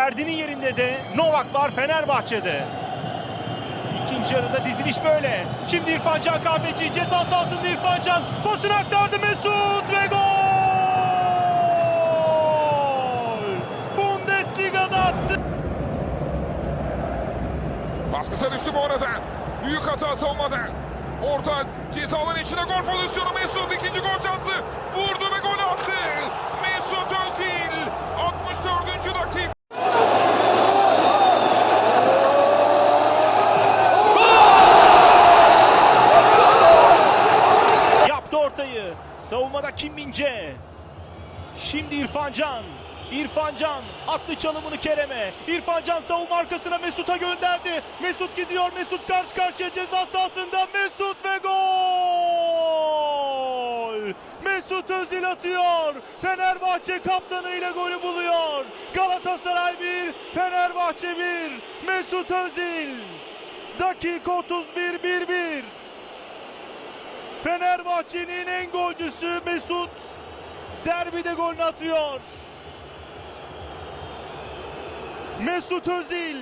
Ferdi'nin yerinde de Novak var Fenerbahçe'de. İkinci yarıda diziliş böyle. Şimdi İrfan Can Kahveci ceza sahasında İrfan Can pasını aktardı Mesut ve gol! Bundesliga'da attı. Baskısa düştü bu arada. Büyük hata savunmada. Orta cezaların içine gol pozisyonu Mesut ikinci gol şansı. Vurdu ve gol attı. Mesut Özil 64. dakika. Yaptı ortayı. Savunmada Kim Mince. Şimdi İrfan Can. İrfan Can attı çalımını Kerem'e. İrfan Can savunma arkasına Mesut'a gönderdi. Mesut gidiyor. Mesut karşı karşıya ceza sahasında. Mesut ve gol! Mesut Özil atıyor. Fenerbahçe kaptanıyla golü buluyor. Galatasaray 1, Fenerbahçe 1. Mesut Özil. Dakika 31 1-1. Fenerbahçe'nin en golcüsü Mesut derbide golünü atıyor. Mesut Özil